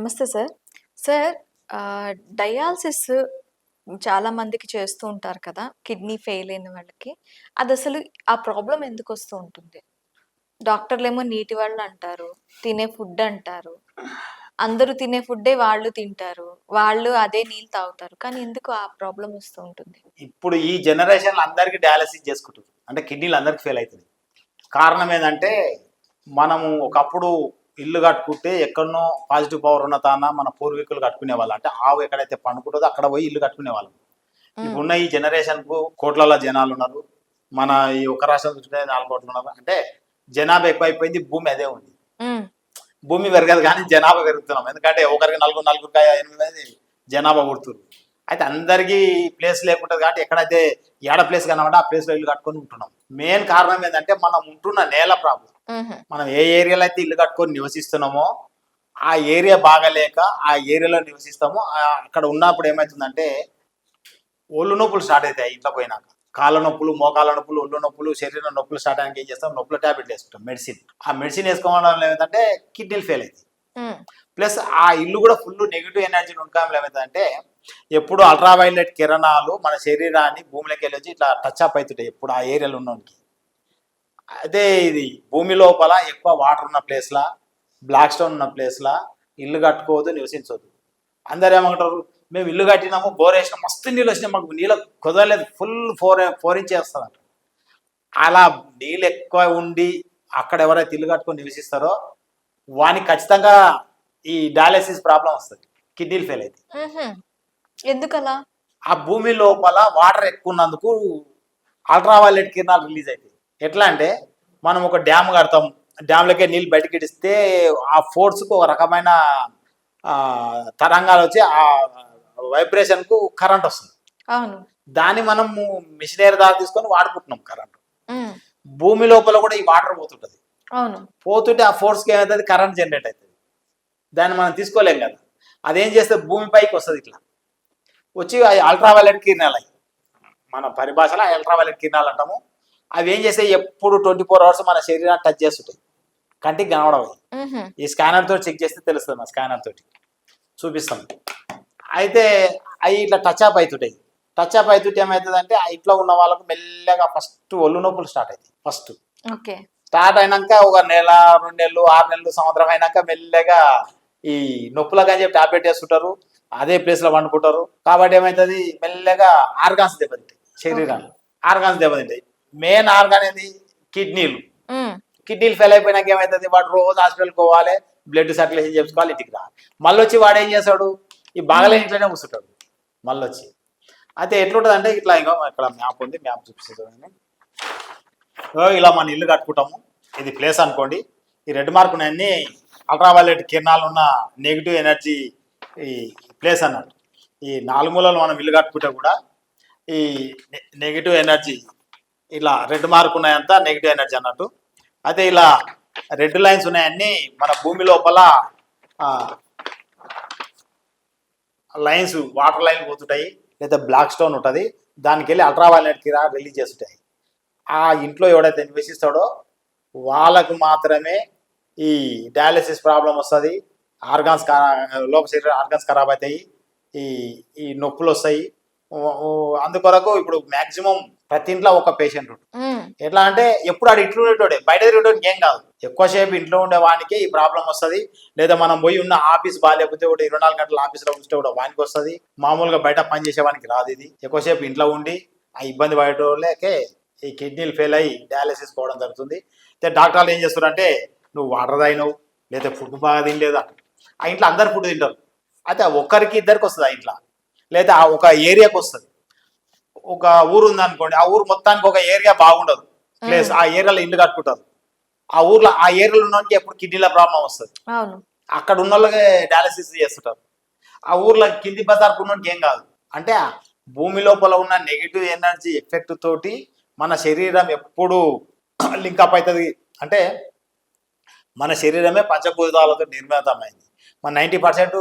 నమస్తే sir. Sir dialysis చాలా మందికి చేస్తూ ఉంటారు కదా! కిడ్నీ ఫెయిల్ అయిన వాళ్ళకి. అది అసలు ఆ ప్రాబ్లం ఎందుకు వస్తూ ఉంటుంది? డాక్టర్‌లేమో నీటి వాళ్ళు అంటారు. తినే ఫుడ్ అంటారు. అందరూ తినే ఫుడ్డే వాళ్ళు తింటారు. వాళ్ళు అదే నీళ్ళు తాగుతారు. కానీ ఎందుకు ఆ ప్రాబ్లం వస్తూ ఉంటుంది? ఇప్పుడు ఈ జనరేషన్ అందరికి డయాలసిస్ చేసుకుంటారు అంటే కిడ్నీలు అందరికి ఫెయిల్ అవుతుంది కారణం ఏంటంటే మనము ఒకప్పుడు ఇల్లు కట్టుకుంటే ఎక్కడనో పాజిటివ్ పవర్ ఉన్న తాన మన పూర్వీకులు కట్టుకునేవాళ్ళు. అంటే ఆవు ఎక్కడైతే పండుకుంటుందో అక్కడ పోయి ఇల్లు కట్టుకునేవాళ్ళం. హ్మ్. ఇప్పుడున్న ఈ జనరేషన్‌కు కోట్లల జనాలు ఉన్నారు. మన ఈ ఒక్క రాష్ట్రం చూసుకుంటే 4 కోట్లు ఉన్నారు. అంటే జనాభా ఎక్కువైపోయింది. భూమి అదే ఉంది. భూమి పెరగదు కానీ జనాభా పెరుగుతున్నాం. ఎందుకంటే ఒకరికి నలుగురు నలుగురికి ఎనిమిది మంది జనాభా పుడుతుర్రు. అయితే అందరికీ ప్లేస్ లేకుంటది కాబట్టి ఎక్కడైతే ఏడ ప్లేస్ కనబడ్డా ఆ ప్లేస్‌లో ఇల్లు కట్టుకొని ఉంటున్నాం. మెయిన్ కారణం ఏందంటే మనం ఉంటున్న నేల ప్రాబ్లం. మనం ఏ ఏరియాలో అయితే ఇల్లు కట్టుకొని నివసిస్తున్నామో ఆ ఏరియా బాగాలేక ఆ ఏరియాలో నివసిస్తామో అక్కడ ఉన్నప్పుడు ఏమైతుందంటే ఒళ్ళు నొప్పులు స్టార్ట్ అవుతాయి ఇంట్లో పోయినాక. కాళ్ళ నొప్పులు, మోకాళ్ళ నొప్పులు, ఒళ్ళు నొప్పులు, శరీరం నొప్పులు స్టార్ట్ అయ్యాక ఏం చేస్తాం నొప్పుల టాబ్లెట్లు వేసుకుంటాం మెడిసిన్. ఆ మెడిసిన్ వేసుకోవడం వల్ల ఏమైందంటే కిడ్నీలు ఫెయిల్ అవుతాయి. ప్లస్ ఆ ఇల్లు కూడా ఫుల్ నెగిటివ్ ఎనర్జీ ఉండడం ఏమైందంటే ఎప్పుడు అల్ట్రావైలెట్ కిరణాలు మన శరీరాన్ని భూమిలోకి వెళ్ళి వచ్చి ఇట్లా టచ్ అప్ అవుతుంటాయి ఎప్పుడు ఆ ఏరియాలో ఉన్నోనికి. అదే ఇది భూమి లోపల ఎక్కువ వాటర్ ఉన్న ప్లేస్లా బ్లాక్ స్టోన్ ఉన్న ప్లేస్లా ఇల్లు కట్టుకోవద్దు నివసించవద్దు. అందరు ఏమంటారు మేము ఇల్లు కట్టినాము బోర్ వేసినాం మస్తు నీళ్ళు వచ్చినాయి మాకు నీళ్ళు కుదరలేదు ఫుల్ ఫోర్ ఫోర్ ఇంచ్ వేస్తుందంట అలా నీళ్ళు ఎక్కువ ఉండి అక్కడ ఎవరైతే ఇల్లు కట్టుకొని నివసిస్తారో వానికి ఖచ్చితంగా ఈ డయాలసిస్ ప్రాబ్లం వస్తుంది కిడ్నీలు ఫెయిల్ అయితే. ఎందుకలా? ఆ భూమి లోపల వాటర్ ఎక్కువ ఉన్నందుకు అల్ట్రావైలెట్ కిరణాలు రిలీజ్ అవుతాయి ఎట్లా అంటే మనం ఒక డ్యామ్ కడతాం. డ్యామ్లకే నీళ్ళు బయటకి ఇడిస్తే ఆ ఫోర్స్కు ఒక రకమైన ఆ, తరంగాలు వచ్చి ఆ వైబ్రేషన్కు కరెంట్ వస్తుంది. అవును. దాన్ని మనము మిషనరీ దారి తీసుకొని వాడుకుంటున్నాం కరెంట్. భూమి లోపల కూడా ఈ వాటర్ పోతుంటది. అవును. పోతుంటే ఆ ఫోర్స్కి ఏమవుతుంది కరెంట్ జనరేట్ అవుతుంది దాన్ని మనం తీసుకోలేం కదా. అదేం చేస్తే భూమి పైకి వస్తుంది ఇట్లా. వచ్చి అల్ట్రావైలెట్ కిరణాలు మన పరిభాషలో అల్ట్రావైలెట్ కిరణాలు అంటాము. అవి ఏం చేస్తాయి ఎప్పుడు ట్వంటీ ఫోర్ అవర్స్ మన శరీరాన్ని టచ్ చేస్తుంటాయి. కంటికి కనబడవు. హుహు. ఈ స్కానర్ తోటి చెక్ చేస్తే తెలుస్తుంది మా స్కానర్ తోటి. చూపిస్తాం. అయితే అవి ఇట్లా టచ్ అప్ అవుతుంటాయి. టచ్ అప్ అవుతుంటే ఏమవుతుందంటే ఆ ఇంట్లో ఉన్న వాళ్ళకు మెల్లగా ఫస్ట్ ఒళ్ళు నొప్పులు స్టార్ట్ అవుతాయి. ఫస్ట్. స్టార్ట్ అయినాక ఒక నెల రెండు నెలలు ఆరు నెలలు సంవత్సరం అయినాక మెల్లగా ఈ నొప్పులకు అని చెప్పి టాబ్లెట్ వేసుకుంటారు అదే ప్లేస్లో వండుకుంటారు. కాబట్టి ఏమవుతుంది? మెల్లగా ఆర్గాన్స్ దెబ్బతింటాయి శరీరాలు ఆర్గాన్స్ దెబ్బతింటాయి. మెయిన్ ఆర్గాన్ ఏంది? కిడ్నీలు. కిడ్నీలు ఫెయిల్ అయిపోయినాక ఏమవుతుంది వాడు రోజు హాస్పిటల్కి పోవాలి బ్లడ్ సర్క్యులేషన్ చేసుకోవాలి ఇంటికి రావాలి. మళ్ళీ వచ్చి వాడు ఏం చేస్తాడు? ఈ బాగలేని ఇంట్లోనే కూర్చుంటాడు. మళ్ళీ వచ్చి అయితే ఎట్లుంటుంది అంటే ఇట్లా ఇంకా ఇక్కడ మ్యాప్ ఉంది మ్యాప్ చూపిస్తుంది ఓ ఇలా మన ఇల్లు కట్టుకుంటాము. ఇది ప్లేస్ అనుకోండి. ఈ రెడ్ మార్క్ అన్ని అల్ట్రావైలెట్ కిరణాలు ఉన్న నెగిటివ్ ఎనర్జీ ఈ ప్లేస్ అన్నట్టు ఈ నాలుగు మూలలు మనం ఇల్లు కట్టుకుంటే కూడా ఈ నెగిటివ్ ఎనర్జీ ఇలా రెడ్ మార్క్ ఉన్నాయంతా నెగిటివ్ ఎనర్జీ అన్నట్టు. అయితే ఇలా రెడ్ లైన్స్ ఉన్నాయన్నీ మన భూమి లోపల లైన్స్ వాటర్ లైన్ పోతుంటాయి లేదా బ్లాక్ స్టోన్ ఉంటుంది. దానికి వెళ్ళి అల్ట్రావైలెట్ కిరా రిలీజ్ చేస్తుంటాయి. ఆ ఇంట్లో ఎవడైతే నివసిస్తాడో వాళ్ళకు మాత్రమే ఈ డయాలసిస్ ప్రాబ్లం వస్తుంది. ఆర్గాన్స్ లోప శరీర ఆర్గాన్స్ ఖరాబ్ అవుతాయి. ఈ ఈ నొప్పులు వస్తాయి. అందుకొరకు ఇప్పుడు మ్యాక్సిమం ప్రతి ఇంట్లో ఒక పేషెంట్. ఎట్లా అంటే ఎప్పుడు ఆడు ఇంట్లో ఉండేటోడే. బయట తిరిగేటోడికి ఏం కాదు. ఎక్కువసేపు ఇంట్లో ఉండే వానికి ఈ ప్రాబ్లం వస్తుంది. లేదా మనం పోయి ఉన్న ఆఫీస్ బాగాలేకపోతే కూడా ఇరవై నాలుగు గంటల ఆఫీస్లో ఉంటే కూడా వానికి వస్తుంది. మామూలుగా బయట పని చేసే వానికి రాదు ఇది. ఎక్కువసేపు ఇంట్లో ఉండి ఆ ఇబ్బంది పడేటోళ్ళకే ఈ కిడ్నీలు ఫెయిల్ అయ్యి డయాలసిస్ పోవడం జరుగుతుంది. అయితే డాక్టర్లు ఏం చేస్తారంటే నువ్వు వాటర్ తాగినావు లేదా ఫుడ్ బాగా తినలేదా? ఆ ఇంట్లో అందరు ఫుడ్ తింటారు. అయితే ఒక్కరికి ఇద్దరికి వస్తుంది ఆ ఇంట్లో. లేదా ఆ ఒక ఏరియాకి వస్తుంది. ఒక ఊరు ఉంది అనుకోండి ఆ ఊరు మొత్తానికి ఒక ఏరియా బాగుండదు. ప్లేస్ ఆ ఏరియాలో ఇల్లు కట్టుకుంటారు. ఆ ఊర్లో ఆ ఏరియాలో ఉన్నోనికి ఎప్పుడు కిడ్నీల ప్రాబ్లం వస్తుంది. అక్కడ ఉన్న వాళ్ళకే డయాలసిస్ చేస్తుంటారు. ఆ ఊర్లో కింది బజార్కు ఉన్నోనికి ఏం కాదు. అంటే భూమి లోపల ఉన్న నెగిటివ్ ఎనర్జీ ఎఫెక్ట్ తోటి మన శరీరం ఎప్పుడు లింకప్ అవుతుంది అంటే మన శరీరమే పంచభూతాలతో నిర్మితమైంది. మన నైంటీ పర్సెంట్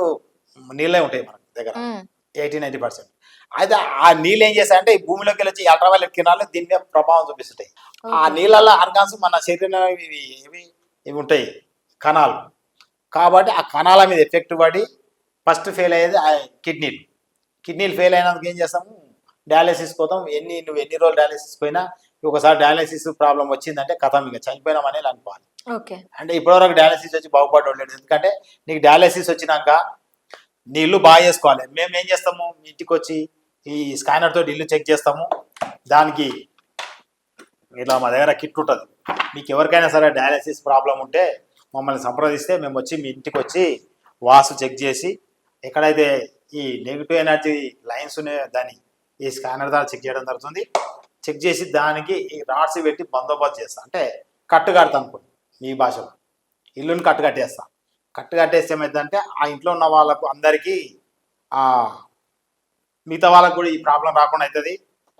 నీళ్ళే ఉంటాయి మన దగ్గర. ఎయిటీ నైంటీ పర్సెంట్ అయితే ఆ నీళ్ళు ఏం చేస్తాయంటే ఈ భూమిలోకి వెళ్ళి వచ్చి అల్ట్రావైలెట్ కిరణాలు దీని మీద ప్రభావం చూపిస్తుంటాయి. ఆ. నీళ్ళల్లో ఆర్గాన్స్ మన శరీరం ఇవి ఇవి ఇవి ఉంటాయి కణాలు. కాబట్టి ఆ కణాల మీద ఎఫెక్ట్ పడి ఫస్ట్ ఫెయిల్ అయ్యేది ఆ కిడ్నీలు. కిడ్నీలు ఫెయిల్ అయినందుకు ఏం చేస్తాము డయాలసిస్ పోతాం ఎన్ని నువ్వు ఎన్ని రోజులు డయాలసిస్ పోయినా ఒకసారి డయాలసిస్ ప్రాబ్లం వచ్చిందంటే కథం ఇక చనిపోయినామని అనుకోవాలి. ఓకే. అంటే ఇప్పటివరకు డయాలసిస్ వచ్చి బాగుపడలేదు ఎందుకంటే నీకు డయాలసిస్ వచ్చినాక నీ ఇల్లు బాగా చేసుకోవాలి. మేము ఏం చేస్తాము? మీ ఇంటికి వచ్చి ఈ స్కానర్ తోటి ఇల్లు చెక్ చేస్తాము. దానికి ఇలా మా దగ్గర కిట్ ఉంటుంది. మీకు ఎవరికైనా సరే డయాలసిస్ ప్రాబ్లం ఉంటే మమ్మల్ని సంప్రదిస్తే మేము వచ్చి మీ ఇంటికి వచ్చి వాసు చెక్ చేసి ఎక్కడైతే ఈ నెగిటివ్ ఎనర్జీ లైన్స్ ఉన్నాయో దాన్ని ఈ స్కానర్ ద్వారా చెక్ చేయడం జరుగుతుంది. చెక్ చేసి దానికి ఈ రాడ్స్ పెట్టి బందోబస్తు చేస్తా. అంటే కట్టు కడతాం అనుకోండి మీ భాషలో. ఇల్లుని కట్టు కట్టేస్తాను కట్టు కట్టేస్తే ఏమైందంటే ఆ ఇంట్లో ఉన్న వాళ్ళకు అందరికీ మిగతా వాళ్ళకు కూడా ఈ ప్రాబ్లం రాకుండా అవుతుంది.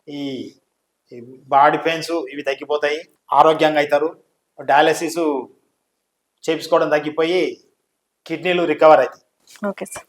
ఈ బాడీ పెయిన్స్ ఇవి తగ్గిపోతాయి. ఆరోగ్యంగా అవుతారు. డయాలసిస్ చేపించుకోవడం తగ్గిపోయి కిడ్నీలు రికవర్ అవుతాయి. Okay sir.